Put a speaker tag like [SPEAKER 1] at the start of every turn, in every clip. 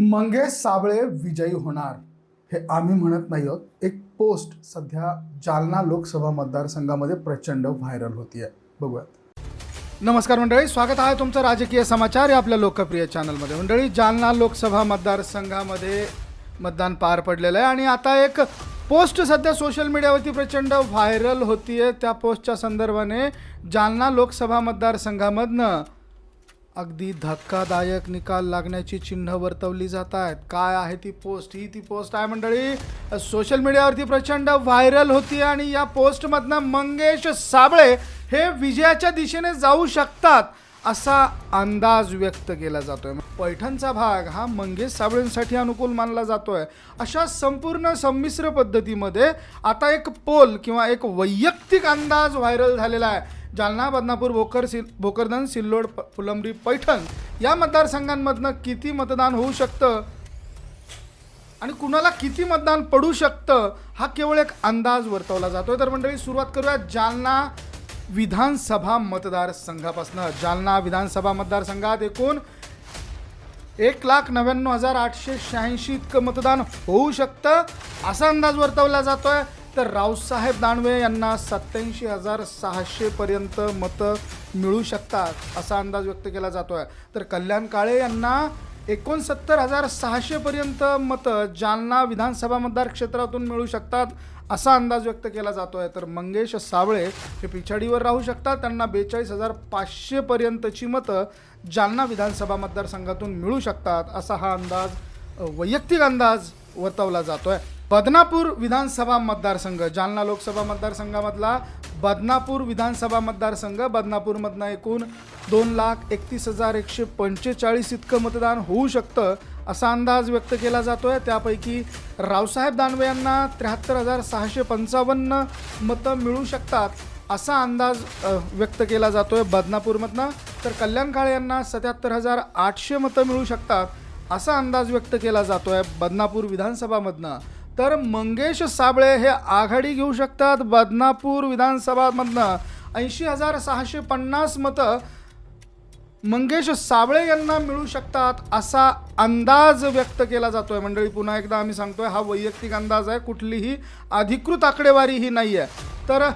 [SPEAKER 1] मंगेश साबळे विजयी होणार हे आम्ही म्हणत नाही आहोत. एक पोस्ट सध्या जालना लोकसभा मतदारसंघामध्ये प्रचंड व्हायरल होती आहे बघूयात. नमस्कार मंडळी स्वागत आहे तुमचं राजकीय समाचार या आपल्या लोकप्रिय चॅनलमध्ये. मंडळी जालना लोकसभा मतदारसंघामध्ये मतदान पार पडलेलं आहे आणि आता एक पोस्ट सध्या सोशल मीडियावरती प्रचंड व्हायरल होती आहे त्या पोस्टच्या संदर्भाने जालना लोकसभा मतदारसंघामधनं अगदी धक्कादायक निकाल लागण्याची चिन्ह वर्तवली जात आहेत. काय आहे ती पोस्ट? ही ती पोस्ट आहे मंडळी. सोशल मीडियावरती प्रचंड व्हायरल होती आणि या पोस्टमधनं मंगेश साबळे हे विजयाच्या दिशेने जाऊ शकतात. असा अंदाज व्यक्त केला जातोय. पैठणचा भाग हा मंगेश साबळेंसाठी अनुकूल मानला जातोय. अशा संपूर्ण संमिश्र पद्धतीमध्ये आता एक पोल किंवा एक वैयक्तिक अंदाज व्हायरल झालेला आहे. जालना बदनापूर भोकर सिल भोकरदन सिल्लोड प- फुलंब्री पैठण या मतदारसंघांमधनं किती मतदान होऊ शकतं? आणि कुणाला किती मतदान पडू शकतं? हा केवळ एक अंदाज वर्तवला जातोय. तर मंडळी सुरुवात करूया जालना विधानसभा मतदारसंघापासनं. जालना विधानसभा मतदारसंघात एकूण एक लाख नव्याण्णव हजार आठशे शहाऐंशी इतकं मतदान होऊ शकतं असा अंदाज वर्तवला जातोय. तर रावसाहेब दानवे यांना सत्याऐंशी हजार सहाशेपर्यंत मतं मिळू शकतात असा अंदाज व्यक्त केला जातोय. तर कल्याण काळे यांना एकोणसत्तर हजार सहाशेपर्यंत मतं जालना विधानसभा मतदार क्षेत्रातून मिळू शकतात असा अंदाज व्यक्त केला जातो आहे तर मंगेश साबळे हे पिछाडीवर राहू शकतात. त्यांना बेचाळीस हजार पाचशेपर्यंतची मतं जालना विधानसभा मतदारसंघातून मिळू शकतात असा हा अंदाज वैयक्तिक अंदाज वर्तवला जातो आहे बदनापूर विधानसभा मतदारसंघ जालना लोकसभा मतदारसंघामधला बदनापूर विधानसभा मतदारसंघ बदनापूरमधनं एकूण दोन लाख एकतीस हजार एकशे पंचेचाळीस इतकं मतदान होऊ शकतं असा अंदाज व्यक्त केला जातोय. त्यापैकी रावसाहेब दानवे यांना त्र्याहत्तर हजार सहाशे पंचावन्न मतं मिळू शकतात असा अंदाज व्यक्त केला जातोय बदनापूरमधनं. तर कल्याण काळे यांना सत्याहत्तर हजार आठशे मतं मिळू शकतात असा अंदाज व्यक्त केला जातोय बदनापूर विधानसभामधनं तर मंगेश साबळे हे आघाडी घेऊ शकतात बदनापूर विधानसभामधनं. ऐंशी हजार सहाशे पन्नास मतं मंगेश साबळे यांना मिळू शकतात असा अंदाज व्यक्त केला जातोय. मंडळी पुन्हा एकदा आम्ही सांगतोय हा वैयक्तिक अंदाज आहे कुठलीही अधिकृत आकडेवारी ही नाही आहे तर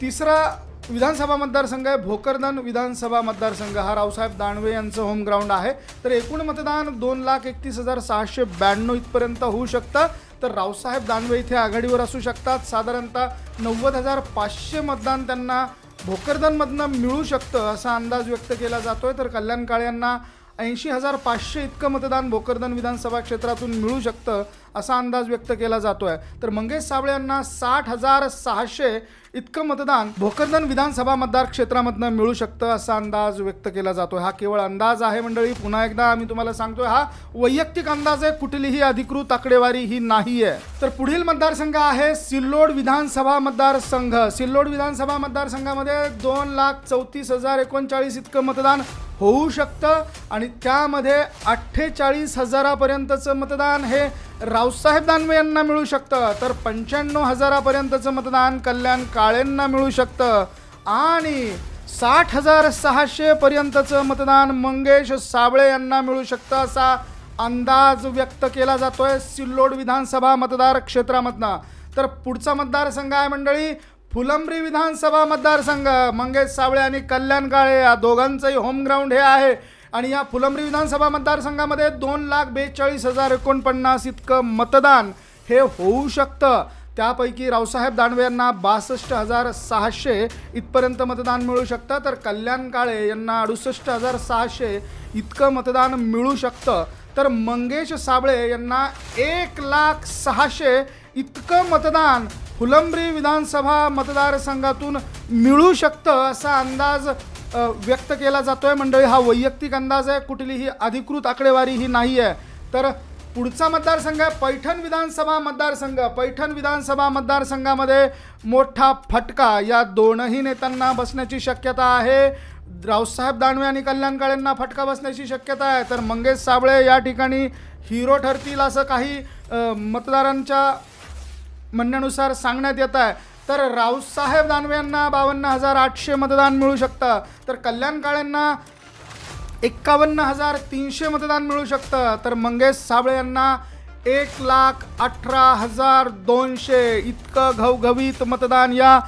[SPEAKER 1] तिसरा विधानसभा मतदारसंघ आहे भोकरदन विधानसभा मतदारसंघ. हा रावसाहेब दानवे यांचं होम ग्राउंड आहे. तर एकूण मतदान दोन लाख एकतीस हजार सहाशे ब्याण्णव इथपर्यंत होऊ शकतं. तर रावसाहेब दानवे इथे आघाडीवर असू शकतात. साधारणतः नव्वद हजार पाचशे मतदान त्यांना भोकरदनमधनं मिळू शकतं असा अंदाज व्यक्त केला जातोय. तर कल्याण काळे यांना ऐंशी हजार पाचशे इतकं मतदान भोकरदन विधानसभा क्षेत्रातून मिळू शकतं असा अंदाज व्यक्त केला जातो आहे तर मंगेश साबळे यांना साठ हजार सहाशे इतकं मतदान भोकरदन विधानसभा मतदार क्षेत्रामधनं मिळू शकतं असा अंदाज व्यक्त केला जातोय. हा केवळ अंदाज आहे मंडळी. पुन्हा एकदा आम्ही तुम्हाला सांगतोय हा वैयक्तिक अंदाज आहे. कुठलीही अधिकृत आकडेवारी ही नाही आहे तर पुढील मतदारसंघ आहे सिल्लोड विधानसभा मतदारसंघ. सिल्लोड विधानसभा मतदारसंघामध्ये दोन लाख चौतीस हजार एकोणचाळीस इतकं मतदान होऊ शकतं आणि त्यामध्ये अठ्ठेचाळीस हजारापर्यंतचं मतदान हे रावसाहेब दानवे यांना मिळू शकतं. तर पंच्याण्णव हजारापर्यंतचं मतदान कल्याण का काळेंना मिळू शकतं. आणि साठ हजार सहाशे पर्यंतचं मतदान मंगेश साबळे यांना मिळू शकतं असा अंदाज व्यक्त केला जातोय सिल्लोड विधानसभा मतदार क्षेत्रामधनं. तर पुढचा मतदारसंघ आहे मंडळी फुलंब्री विधानसभा मतदारसंघ. मंगेश साबळे आणि कल्याण काळे या दोघांचंही होम ग्राउंड हे आहे. आणि या फुलंब्री विधानसभा मतदारसंघामध्ये दोन लाख बेचाळीस हजार एकोणपन्नास इतकं मतदान हे होऊ शकतं. त्यापैकी रावसाहेब दानवे यांना बासष्ट हजार सहाशे इथपर्यंत मतदान मिळू शकतं. तर कल्याण काळे यांना अडुसष्ट हजार सहाशे इतकं मतदान मिळू शकतं. तर मंगेश साबळे यांना एक लाख सहाशे इतकं मतदान फुलंब्री विधानसभा मतदारसंघातून मिळू शकतं असा अंदाज व्यक्त केला जातोय. मंडळी हा वैयक्तिक अंदाज आहे. कुठलीही अधिकृत आकडेवारी ही नाही आहे तर पुढचा मतदारसंघ आहे पैठण विधानसभा मतदारसंघ. पैठण विधानसभा मतदारसंघामध्ये मोठा फटका. या दोनही नेत्यांना बसण्याची शक्यता आहे. रावसाहेब दानवे आणि कल्याण काळेंना फटका बसण्याची शक्यता आहे. तर मंगेश साबळे या ठिकाणी हिरो ठरतील असं काही मतदारांच्या म्हणण्यानुसार सांगण्यात येत आहे. तर रावसाहेब दानवे यांना बावन्न हजार आठशे मतदान मिळू शकतं. तर कल्याण काळेंना एक्कावन्न हजार तीनशे मतदान मिळू शकतं. तर मंगेश साबळे यांना एक लाख अठरा हजार दोनशे इतकं घवघवीत मतदान या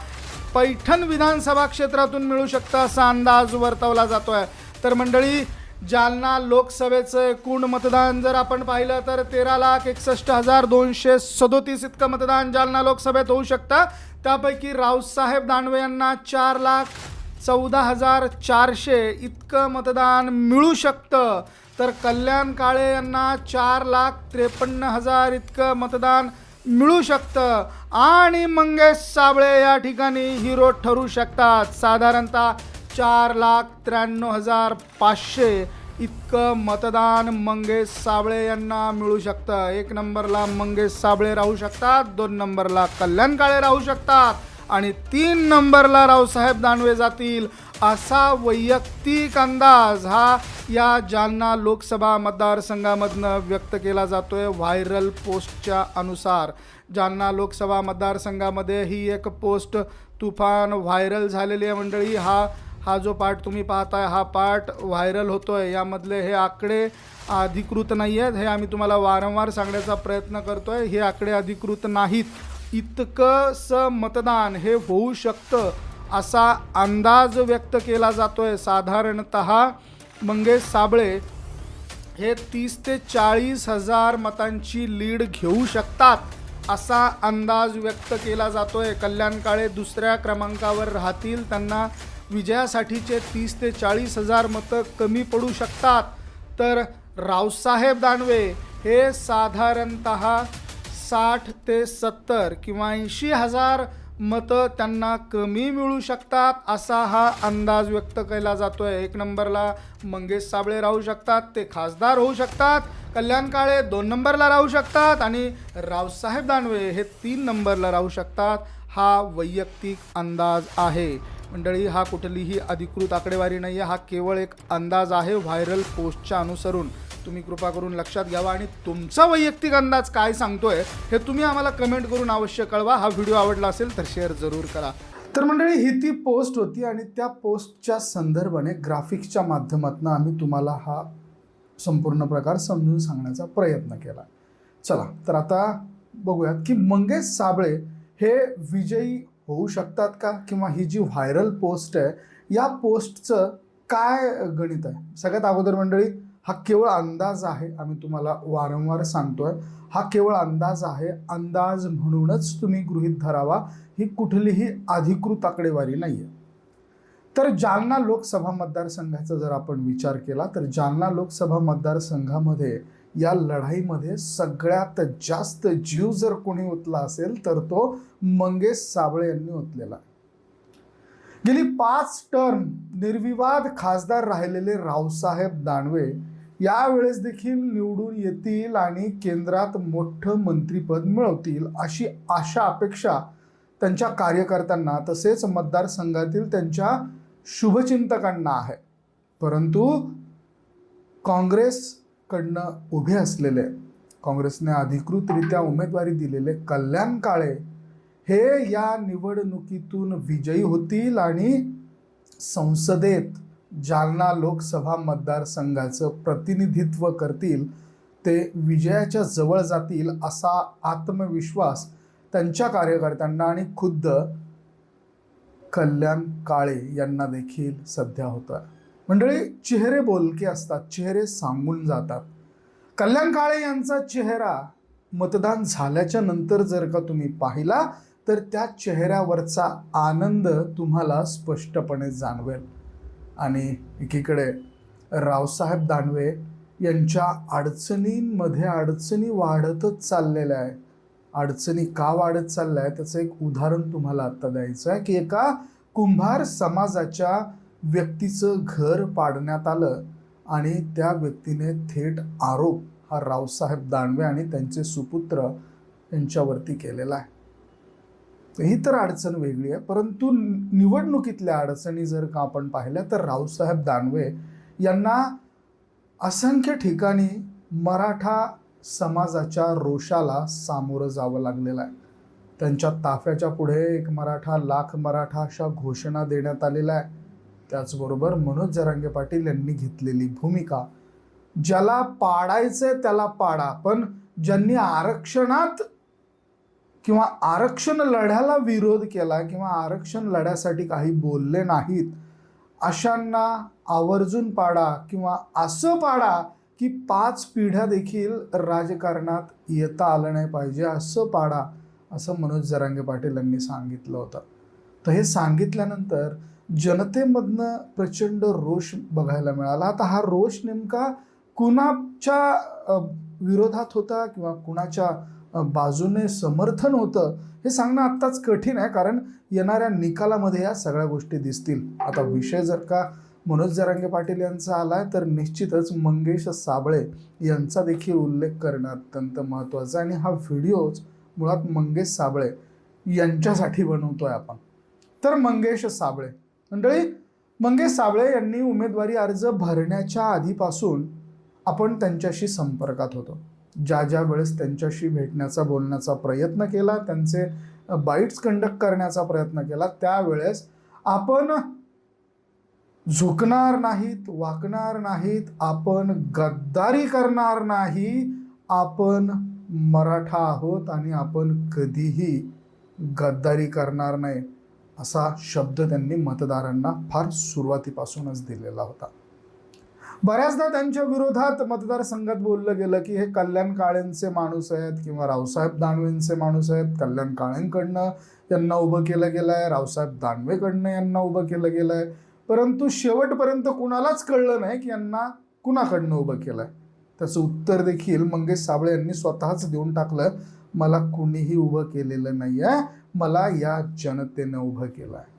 [SPEAKER 1] पैठण विधानसभा क्षेत्रातून मिळू शकतं असा अंदाज वर्तवला जातो आहे तर मंडळी जालना लोकसभेचं एकूण मतदान जर आपण पाहिलं तर तेरा लाख एकसष्ट हजार दोनशे सदोतीस इतकं मतदान जालना लोकसभेत होऊ शकतं. त्यापैकी रावसाहेब दानवे यांना चार लाख चौदा हजार चारशे इतकं मतदान मिळू शकतं. तर कल्याण काळे यांना चार लाख त्रेपन्न हजार इतकं मतदान मिळू शकतं. आणि मंगेश साबळे या ठिकाणी हिरो ठरू शकतात. साधारणतः चार लाख त्र्याण्णव हजार पाचशे इतकं मतदान मंगेश साबळे यांना मिळू शकतं. एक नंबरला मंगेश साबळे राहू शकतात दोन नंबरला कल्याण काळे राहू शकतात. आणि तीन नंबरला रावसाहेब दानवे जातील असा वैयक्तिक अंदाज हा या जालना लोकसभा मतदारसंघामधनं व्यक्त केला जातोय व्हायरल पोस्टच्या अनुसार. जालना लोकसभा मतदारसंघामध्ये ही एक पोस्ट तुफान व्हायरल झालेली आहे मंडळी. हा हा जो पार्ट तुम्ही पाहताय हा पार्ट व्हायरल होतोय. यामधले हे आकडे अधिकृत नाही आहेत हे आम्ही तुम्हाला वारंवार सांगण्याचा प्रयत्न करतोय. हे आकडे अधिकृत नाहीत. इतकंसं मतदान हे होऊ शकतं असा अंदाज व्यक्त केला जातो आहे साधारणत मंगेश साबळे हे तीस ते चाळीस हजार मतांची लीड घेऊ शकतात असा अंदाज व्यक्त केला जातोय. कल्याण काळे दुसऱ्या क्रमांकावर राहतील. त्यांना विजयासाठीचे तीस ते चाळीस हजार मतं कमी पडू शकतात. तर रावसाहेब दानवे हे साधारणत साठ ते सत्तर किंवा ऐंशी हजार मतं त्यांना कमी मिळू शकतात असा हा अंदाज व्यक्त केला जातोय. एक नंबरला मंगेश साबळे राहू शकतात ते खासदार होऊ शकतात कल्याण काळे दोन नंबरला राहू शकतात आणि रावसाहेब दानवे हे तीन नंबरला राहू शकतात हा वैयक्तिक अंदाज आहे. मंडळी हा कुठलीही अधिकृत आकडेवारी नाही आहे हा केवळ एक अंदाज आहे व्हायरल पोस्टच्या अनुसरून. तुम्ही कृपा करून लक्षात घ्यावा आणि तुमचा वैयक्तिक अंदाज काय सांगतोय हे तुम्ही आम्हाला कमेंट करून अवश्य कळवा. हा व्हिडिओ आवडला असेल तर शेअर जरूर करा. तर मंडळी ही ती पोस्ट होती आणि त्या पोस्टच्या संदर्भाने ग्राफिक्सच्या माध्यमातून आम्ही तुम्हाला हा संपूर्ण प्रकार समजून सांगण्याचा प्रयत्न केला. चला तर आता बघूयात की मंगेश साबळे हे विजयी होऊ शकतात का? किंवा ही जी व्हायरल पोस्ट आहे या पोस्टचं काय गणित आहे? सगळ्यात अगोदर मंडळी हा केवळ अंदाज आहे आम्ही तुम्हाला वारंवार सांगतोय हा केवळ अंदाज आहे अंदाज म्हणूनच तुम्ही गृहीत धरावा ही कुठलीही अधिकृत आकडेवारी नाही आहे तर जालना लोकसभा मतदारसंघाचा जर आपण विचार केला तर जालना लोकसभा मतदारसंघामध्ये या लढाईमध्ये सगळ्यात जास्त जीव जर कोणी ओतला असेल तर तो मंगेश साबळे यांनी ओतलेला आहे. गेली पाच टर्म निर्विवाद खासदार राहिलेले रावसाहेब दानवे यावेळेस देखील निवडून येतील आणि केंद्रात मोठं मंत्रीपद मिळवतील अशी आशा अपेक्षा त्यांच्या कार्यकर्त्यांना तसेच मतदारसंघातील त्यांच्या शुभचिंतकांना आहे. परंतु काँग्रेसकडनं उभे असलेले काँग्रेसने अधिकृतरित्या उमेदवारी दिलेले कल्याण काळे हे या निवडणुकीतून विजयी होतील आणि संसदेत जालना लोकसभा मतदारसंघाचं प्रतिनिधित्व करतील ते विजयाच्या जवळ जातील असा आत्मविश्वास त्यांच्या कार्यकर्त्यांना आणि खुद्द कल्याण काळे यांना देखील सध्या होतं मंडळी चेहरे बोलके असतात चेहरे सांगून जातात. कल्याण काळे यांचा चेहरा मतदान झाल्याच्यानंतर जर का तुम्ही पाहिला तर त्या चेहऱ्यावरचा आनंद तुम्हाला स्पष्टपणे जाणवेल. आणि एकीकडे रावसाहेब दानवे यांच्या अडचणींमध्ये अडचणी वाढतच चाललेल्या आहे अडचणी का वाढत चालल्या आहे त्याचं एक उदाहरण तुम्हाला आत्ता द्यायचं आहे की एका कुंभार समाजाच्या व्यक्तीचं घर पाडण्यात आलं आणि त्या व्यक्तीने थेट आरोप हा रावसाहेब दानवे आणि त्यांचे सुपुत्र यांच्यावरती केलेला आहे. ही तर अडचण वेगळी आहे. परंतु निवडणुकीतल्या अडचणी जर का आपण पाहिल्या तर रावसाहेब दानवे यांना असंख्य ठिकाणी मराठा समाजाच्या रोषाला सामोरं जावं लागलेलं आहे. त्यांच्या ताफ्याच्या पुढे एक मराठा लाख मराठा अशा घोषणा देण्यात आलेल्या आहे त्याचबरोबर मनोज जरांगे पाटील यांनी घेतलेली भूमिका ज्याला पाडायचंय त्याला पाडा पण ज्यांनी आरक्षणात किंवा आरक्षण लढ्याला विरोध केला किंवा आरक्षण लढ्यासाठी काही बोलले नाहीत अशांना आवर्जून पाडा किंवा असं पाडा की पाच पिढ्या देखील राजकारणात येता आलं नाही पाहिजे असं पाडा असं मनोज जरांगे पाटील यांनी सांगितलं होतं. तर हे सांगितल्यानंतर जनतेमधनं प्रचंड रोष बघायला मिळाला. आता हा रोष नेमका कुणाच्या विरोधात होता किंवा कुणाच्या बाजूने समर्थन होतं हे सांगणं आत्ताच कठीण आहे कारण येणाऱ्या निकालामध्ये या सगळ्या गोष्टी दिसतील. आता विषय जर का मनोज जरांगे पाटील यांचा आला आहे तर निश्चितच मंगेश साबळे यांचा देखील उल्लेख करणं अत्यंत महत्त्वाचं आहे. आणि हा व्हिडिओज मुळात मंगेश साबळे यांच्यासाठी बनवतोय आपण. तर मंगेश साबळे. मंडळी मंगेश साबळे यांनी उमेदवारी अर्ज भरण्याच्या आधीपासून आपण त्यांच्याशी संपर्कात होतो. ज्या ज्या वेळेस त्यांच्याशी भेटण्याचा बोलण्याचा प्रयत्न केला त्यांचे बाईट्स कंडक्ट करण्याचा प्रयत्न केला त्यावेळेस आपण झुकणार नाहीत वाकणार नाहीत आपण गद्दारी करणार नाही आपण मराठा आहोत आणि आपण कधीही गद्दारी करणार नाही असा शब्द त्यांनी मतदारांना फार सुरुवातीपासूनच दिलेला होता. बऱ्याचदा त्यांच्या विरोधात मतदारसंघात बोललं गेलं की हे कल्याण काळेंचे माणूस आहेत किंवा रावसाहेब दानवेंचे माणूस आहेत कल्याण काळेंकडनं यांना उभं केलं गेलं आहे रावसाहेब दानवेकडनं यांना उभं केलं गेलं आहे परंतु शेवटपर्यंत कुणालाच कळलं नाही की यांना कुणाकडनं उभं केलं आहे त्याचं उत्तर देखील मंगेश साबळे यांनी स्वतःच देऊन टाकलं. मला कुणीही उभं केलेलं नाही आहे मला या जनतेनं उभं केलं आहे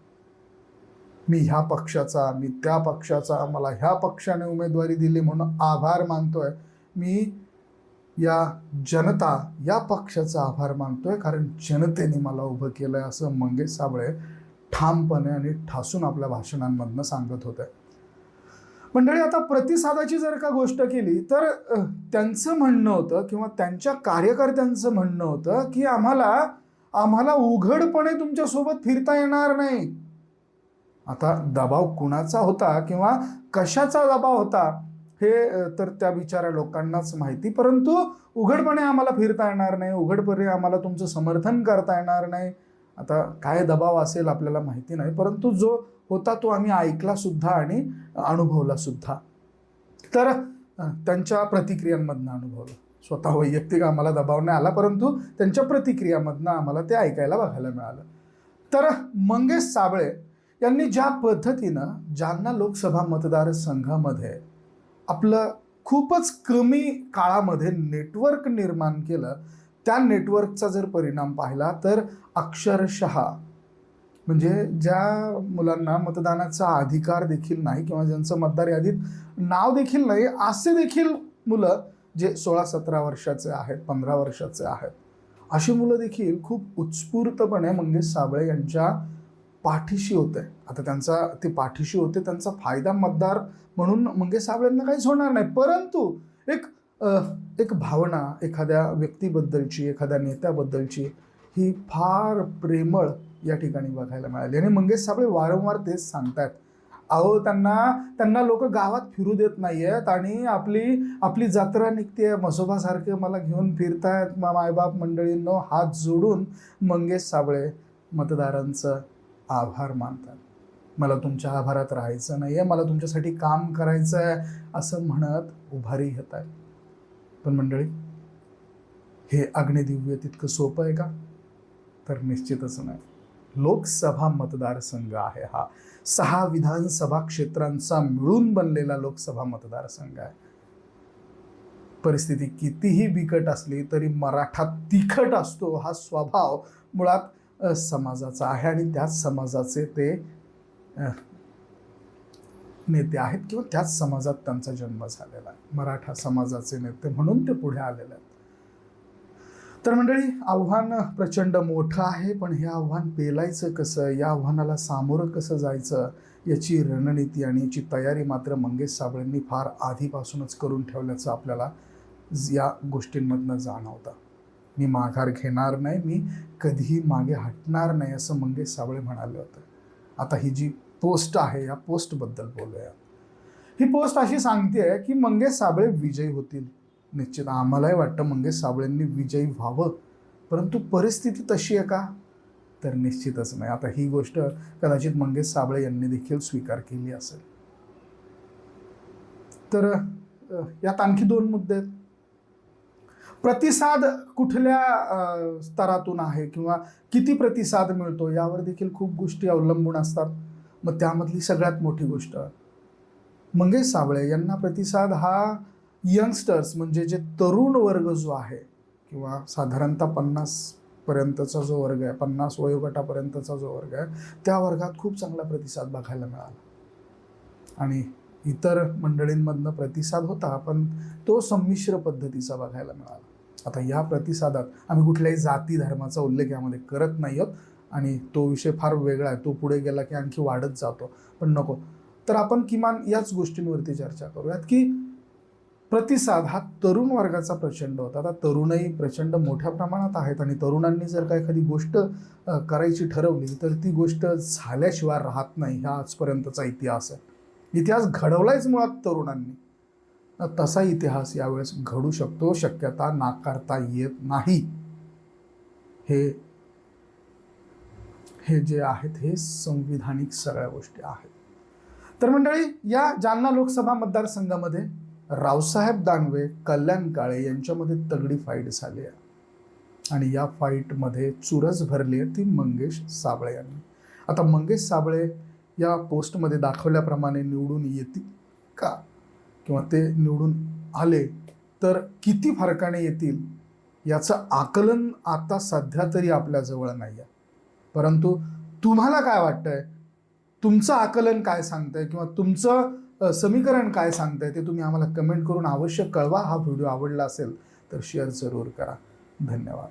[SPEAKER 1] मी ह्या पक्षाचा मी त्या पक्षाचा मला ह्या पक्षाने उमेदवारी दिली म्हणून आभार मानतोय. मी या जनता या पक्षाचा आभार मानतोय कारण जनतेने मला उभं केलंय असं मंगेश साबळे ठामपणे आणि ठासून आपल्या भाषणांमधनं सांगत होते. मंडळी आता प्रतिसादाची जर का गोष्ट केली तर त्यांचं म्हणणं होतं किंवा त्यांच्या कार्यकर्त्यांचं म्हणणं होतं की आम्हाला आम्हाला उघडपणे तुमच्यासोबत फिरता येणार नाही. आता दबाव कुणाचा होता किंवा कशाचा दबाव होता हे तर त्या बिचाऱ्या लोकांनाच माहिती. परंतु उघडपणे आम्हाला फिरता येणार नाही उघडपणे आम्हाला तुमचं समर्थन करता येणार नाही. आता काय दबाव असेल आपल्याला माहिती नाही परंतु जो होता तो आम्ही ऐकला सुद्धा आणि अनुभवला सुद्धा. तर त्यांच्या प्रतिक्रियांमधनं अनुभवलं. स्वतः वैयक्तिक आम्हाला दबाव नाही आला परंतु त्यांच्या प्रतिक्रियामधनं आम्हाला ते ऐकायला बघायला मिळालं. तर मंगेश साबळे यांनी ज्या पद्धतीनं जालना लोकसभा मतदारसंघामध्ये आपलं खूपच कमी काळामध्ये नेटवर्क निर्माण केलं त्या नेटवर्कचा जर परिणाम पाहिला तर अक्षरशः म्हणजे ज्या मुलांना मतदानाचा अधिकार देखील नाही किंवा ज्यांचं मतदार यादीत नाव देखील नाही असे देखील मुलं जे सोळा सतरा वर्षाचे आहेत पंधरा वर्षाचे आहेत अशी मुलं देखील खूप उत्स्फूर्तपणे मंगेश साबळे यांच्या पाठीशी होते आता त्यांचा ते पाठीशी होते त्यांचा फायदा मतदार म्हणून मंगेश साबळेंना काहीच होणार नाही. परंतु एक एक भावना एखाद्या व्यक्तीबद्दलची एखाद्या नेत्याबद्दलची ही फार प्रेमळ या ठिकाणी बघायला मिळाली. आणि मंगेश साबळे वारंवार तेच सांगतात अहो त्यांना त्यांना लोक गावात फिरू देत नाही आहेत आणि आपली आपली जत्रा निघते मसोबासारखे मला घेऊन फिरतायत. मा मायबाप मंडळींनो हात जोडून मंगेश साबळे मतदारांचं आभार मानतात. मला तुमच्या आभारात राहायचं नाही आहे मला तुमच्यासाठी काम करायचं आहे असं म्हणत उभारी घेत आहे पण मंडळी हे अग्निदिव्य तितकं सोपं आहे का? तर निश्चितच नाही. लोकसभा मतदारसंघ आहे हा. सहा विधानसभा क्षेत्रांचा मिळून बनलेला लोकसभा मतदारसंघ आहे. परिस्थिती कितीही बिकट असली तरी मराठा तिखट असतो हा स्वभाव मुळात समाजाचा आहे आणि त्याच समाजाचे ते नेते आहेत किंवा त्याच समाजात त्यांचा जन्म झालेला आहे. मराठा समाजाचे नेते म्हणून ते पुढे आलेले आहेत. तर मंडळी आव्हान प्रचंड मोठं आहे पण हे आव्हान पेलायचं कसं? या आव्हानाला सामोरं कसं जायचं? याची रणनीती आणि याची तयारी मात्र मंगेश साबळेंनी फार आधीपासूनच करून ठेवल्याचं आपल्याला या गोष्टींमधनं जाणवतं. मी माघार घेणार नाही मी कधीही मागे हटणार नाही असं मंगेश साबळे म्हणाले होते. आता ही जी पोस्ट आहे या पोस्टबद्दल बोलूया. ही पोस्ट अशी सांगते की मंगेश साबळे विजयी होतील. निश्चित आम्हालाही वाटतं मंगेश साबळेंनी विजयी व्हावं. परंतु परिस्थिती तशी आहे का? तर निश्चितच नाही. आता ही गोष्ट कदाचित मंगेश साबळे यांनी देखील स्वीकार केली असेल. तर यात आणखी दोन मुद्दे आहेत. प्रतिसाद कुठल्या स्तरातून आहे किंवा किती प्रतिसाद मिळतो यावर देखील खूप गोष्टी अवलंबून असतात. मग त्यामधली सगळ्यात मोठी गोष्ट मंगेश साबळे यांना प्रतिसाद हा यंगस्टर्स म्हणजे जे तरुण वर्ग जो आहे किंवा साधारणतः पन्नास पर्यंतचा जो वर्ग आहे पन्नास वयोगटापर्यंतचा जो वर्ग आहे त्या वर्गात खूप चांगला प्रतिसाद बघायला मिळाला. आणि इतर मंडळींमधनं प्रतिसाद होता पण तो संमिश्र पद्धतीचा बघायला मिळाला. आता या प्रतिसादात आम्ही कुठल्याही जाती धर्माचा उल्लेख यामध्ये करत नाही आहोत. आणि तो विषय फार वेगळा आहे. तो पुढे गेला की आणखी वाढत जातो. पण नको. तर आपण किमान याच गोष्टींवरती चर्चा करूयात की प्रतिसाद हा तरुण वर्गाचा प्रचंड होता. आता तरुणही प्रचंड मोठ्या प्रमाणात आहेत आणि तरुणांनी जर का एखादी गोष्ट करायची ठरवली तर ती गोष्ट झाल्याशिवाय राहत नाही हा आजपर्यंतचा इतिहास आहे. इतिहास घडवलायच मुळात तरुणांनी. तसा इतिहास यावेळेस घडू शकतो शक्यता नाकारता येत नाही. हे हे जे आहेत हे संविधानिक सगळ्या गोष्टी आहेत. तर मंडळी या जालना लोकसभा मतदारसंघामध्ये रावसाहेब दानवे कल्याण काळे यांच्यामध्ये तगडी फाईट झाली आहे. आणि या फाईटमध्ये चुरस भरली आहे ती मंगेश साबळे यांनी. आता मंगेश साबळे या पोस्टमध्ये दाखवल्याप्रमाणे निवडून येतील. किंवा ते निवडून आले तर किती फरकाने येतील? याचं आकलन आता सध्या तरी आपल्याजवळ नाही आहे परंतु तुम्हाला काय वाटतंय? तुमचं आकलन काय सांगतंय? किंवा तुमचं समीकरण काय सांगतंय? ते तुम्ही आम्हाला कमेंट करून अवश्य कळवा. हा व्हिडिओ आवडला असेल तर शेअर जरूर करा. धन्यवाद.